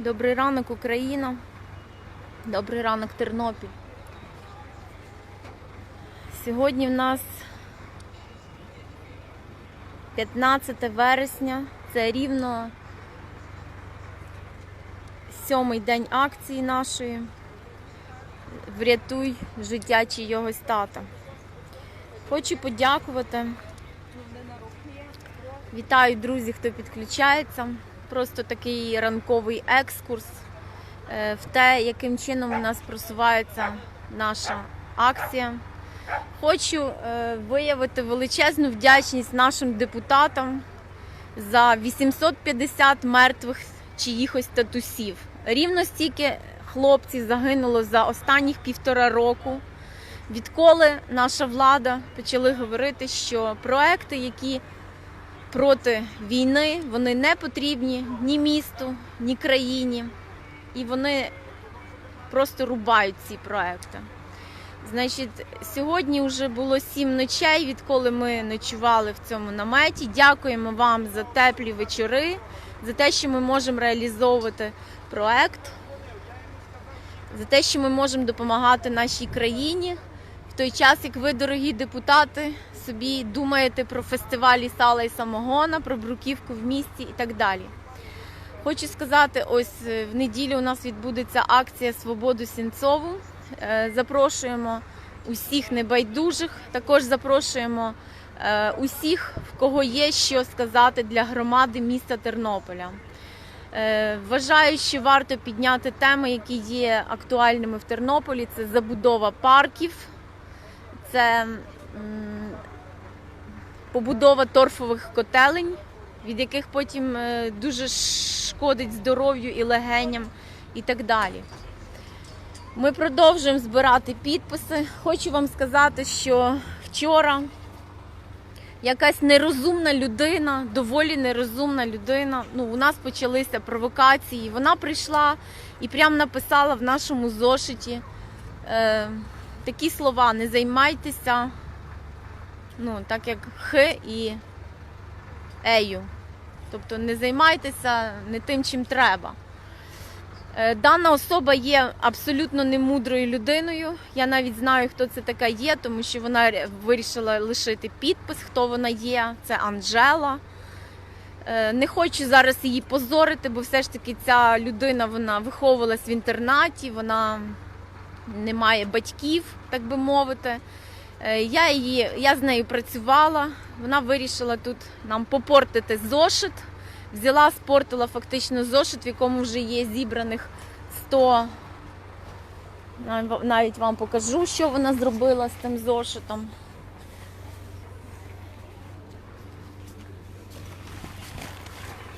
Добрий ранок, Україна. Добрий ранок, Тернопіль. Сьогодні в нас 15 вересня. Це рівно сьомий день акції нашої. Врятуй життя чийогось тата. Хочу подякувати. Вітаю, друзі, хто підключається. Просто такий ранковий екскурс е, в те, яким чином у нас просувається наша акція. Хочу е, виявити величезну вдячність нашим депутатам за 850 мертвих чиїхось татусів. Рівно стільки хлопців загинуло за останніх півтора року. Відколи наша влада почали говорити, що проекти, які проти війни, вони не потрібні ні місту, ні країні, і вони просто рубають ці проекти. Значить, сьогодні вже було сім ночей, відколи ми ночували в цьому наметі. Дякуємо вам за теплі вечори, за те, що ми можемо реалізовувати проект, за те, що ми можемо допомагати нашій країні. В той час, як ви, дорогі депутати, собі думаєте про фестивалі сала і самогона, про бруківку в місті і так далі. Хочу сказати, ось е, в неділю у нас відбудеться акція Свободу Сінцову. Е, Запрошуємо усіх небайдужих. Також запрошуємо е, усіх, в кого є що сказати для громади міста Тернополя. Вважаю, що варто підняти теми, які є актуальними в Тернополі. Це забудова парків, це побудова торфових котелень, від яких потім е, дуже шкодить здоров'ю і легеням, і так далі. Ми продовжуємо збирати підписи. Хочу вам сказати, що вчора якась нерозумна людина, доволі нерозумна людина. Ну, у нас почалися провокації. Вона прийшла і прямо написала в нашому зошиті е, такі слова: не займайтеся, ну, так як х і ею. Тобто не займайтеся не тим, чим треба. Е, Дана особа є абсолютно немудрою людиною. Я навіть знаю, хто це така є, тому що вона вирішила лишити підпис, хто вона є. Це Анжела. Е, Не хочу зараз її позорити, бо все ж таки ця людина вона виховувалась в інтернаті, вона не має батьків, так би мовити. Е, Я, її, я з нею працювала, вона вирішила тут нам попортити зошит. Взяла, спортила фактично зошит, в якому вже є зібраних 100. Навіть вам покажу, що вона зробила з тим зошитом.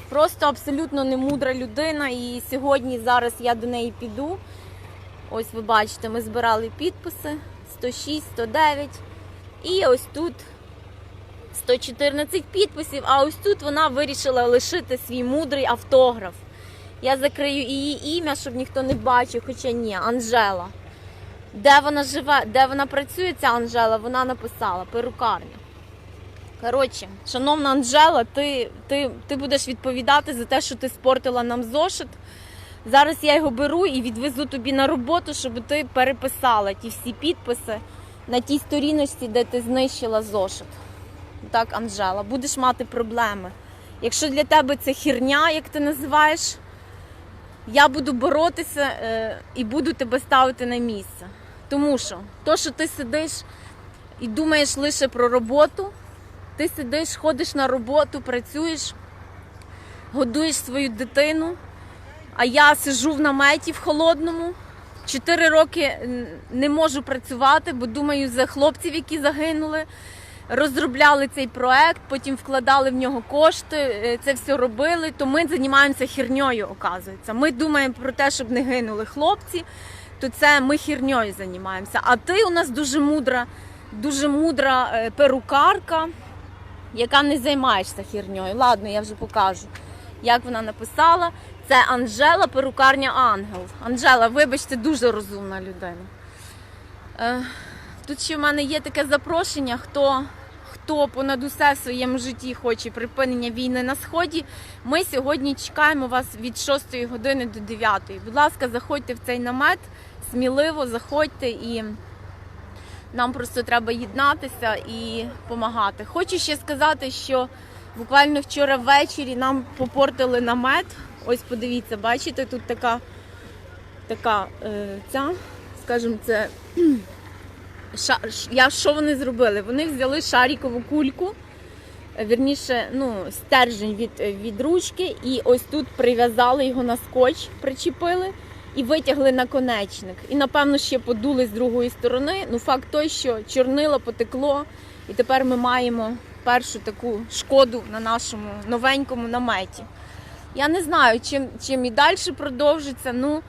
Просто абсолютно немудра людина. І сьогодні зараз я до неї піду. Ось ви бачите, ми збирали підписи 106, 109. І ось тут 114 підписів, а ось тут вона вирішила лишити свій мудрий автограф. Я закрию її ім'я, щоб ніхто не бачив, хоча ні, Анжела. Де вона живе, де вона працює, ця Анжела, вона написала перукарня. Коротше, шановна Анжела, ти, ти, ти будеш відповідати за те, що ти спортила нам зошит. Зараз я його беру і відвезу тобі на роботу, щоб ти переписала ті всі підписи на тій сторіночці, де ти знищила зошит. Так, Анжела, будеш мати проблеми. Якщо для тебе це хірня, як ти називаєш, я буду боротися е, і буду тебе ставити на місце. Тому що то, що ти сидиш і думаєш лише про роботу, ти сидиш, ходиш на роботу, працюєш, годуєш свою дитину, а я сижу в наметі в холодному. Чотири роки не можу працювати, бо думаю за хлопців, які загинули розробляли цей проект, потім вкладали в нього кошти, е, це все робили. То ми займаємося херньою, оказується. Ми думаємо про те, щоб не гинули хлопці, то це ми херньою займаємося. А ти у нас дуже мудра, дуже мудра е, перукарка, яка не займаєшся херньою. Ладно, я вже покажу. Як вона написала, це Анжела, перукарня Ангел. Анжела, вибачте, дуже розумна людина. Е, Тут ще в мене є таке запрошення, хто, хто понад усе в своєму житті хоче припинення війни на сході, ми сьогодні чекаємо вас від 6 години до 9. Будь ласка, заходьте в цей намет, сміливо заходьте і нам просто треба єднатися і допомагати. Хочу ще сказати, що буквально вчора ввечері нам попортили намет. Ось подивіться, бачите, тут така, така е, ця, скажімо, це. Ша, я, що вони зробили? Вони взяли шарікову кульку, е, вірніше, ну, стержень від, е, від ручки, і ось тут прив'язали його на скотч, причепили і витягли наконечник. І напевно ще подули з другої сторони. Ну, факт той, що чорнило потекло, і тепер ми маємо першу таку шкоду на нашому новенькому наметі. Я не знаю, чим, чим і далі продовжиться. Ну,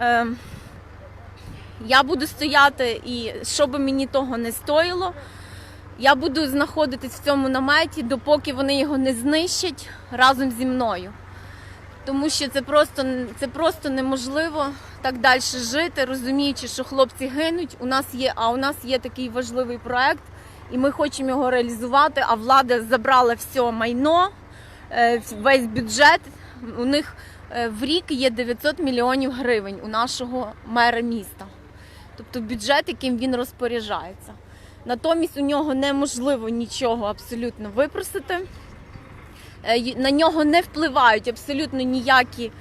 е, я буду стояти, і що би мені того не стоїло, я буду знаходитись в цьому наметі, допоки вони його не знищать разом зі мною. Тому що це просто, це просто неможливо так далі жити, розуміючи, що хлопці гинуть. У нас є, а у нас є такий важливий проект, і ми хочемо його реалізувати. А влада забрала все майно, е, весь бюджет. У них е, в рік є 900 мільйонів гривень у нашого мера міста. Тобто бюджет, яким він розпоряджається. Натомість у нього неможливо нічого абсолютно випросити. Е, На нього не впливають абсолютно ніякі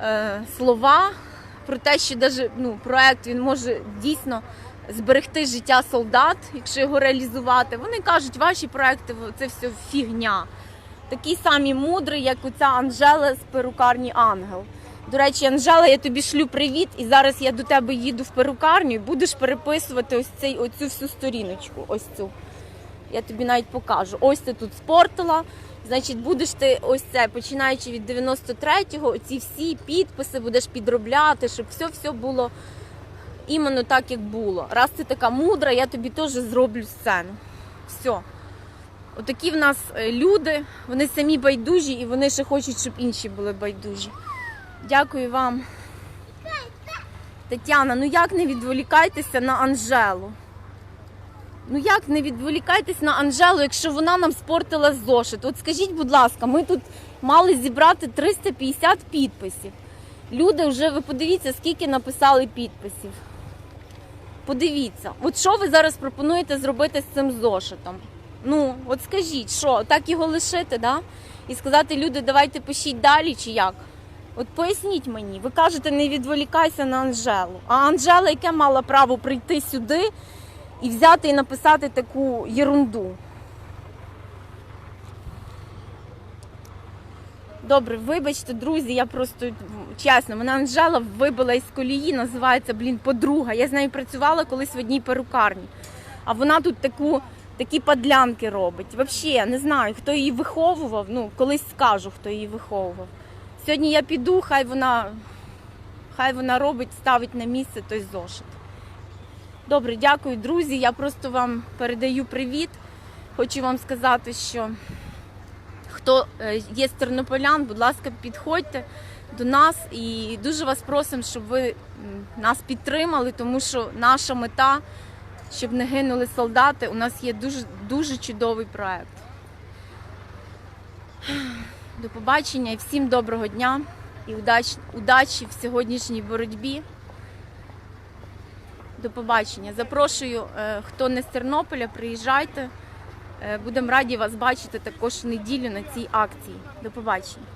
е, слова про те, що даже, ну, проект він може дійсно зберегти життя солдат, якщо його реалізувати. Вони кажуть, ваші проекти це все фігня. Такий самий мудрий, як оця Анжела з перукарні Ангел. До речі, Анжела, я тобі шлю привіт, і зараз я до тебе їду в перукарню і будеш переписувати ось цей, оцю всю сторіночку. Ось цю. Я тобі навіть покажу. Ось ти тут спортила. Значить, будеш ти ось це, починаючи від 93-го, ці всі підписи будеш підробляти, щоб все-все було іменно так, як було. Раз ти така мудра, я тобі теж зроблю сцену. Все. Отакі в нас е, люди, вони самі байдужі і вони ще хочуть, щоб інші були байдужі. Дякую вам. Тетяна, ну як не відволікайтеся на Анжелу? Ну як не відволікайтесь на Анжелу, якщо вона нам спортила зошит? От скажіть, будь ласка, ми тут мали зібрати 350 підписів. Люди вже, ви подивіться, скільки написали підписів. Подивіться, от що ви зараз пропонуєте зробити з цим зошитом? Ну, от скажіть, що, так його лишити, да? І сказати, люди, давайте пишіть далі чи як? От поясніть мені, ви кажете, не відволікайся на Анжелу. А Анжела, яке мала право прийти сюди і взяти і написати таку єрунду? Добре, вибачте, друзі, я просто чесно, мене Анжела вибила із колії, називається, блін, подруга. Я з нею працювала колись в одній перукарні. А вона тут таку, такі подлянки робить. Взагалі, не знаю, хто її виховував. Ну, колись скажу, хто її виховував. Сьогодні я піду, хай вона, хай вона робить, ставить на місце той зошит. Добре, дякую, друзі. Я просто вам передаю привіт. Хочу вам сказати, що хто е, є з тернополян, будь ласка, підходьте до нас і дуже вас просимо, щоб ви нас підтримали, тому що наша мета, щоб не гинули солдати, у нас є дуже, дуже чудовий проект. До побачення і всім доброго дня і удач, удачі в сьогоднішній боротьбі. До побачення. Запрошую, е, хто не з Тернополя, приїжджайте. Е, Будемо раді вас бачити також в неділю на цій акції. До побачення.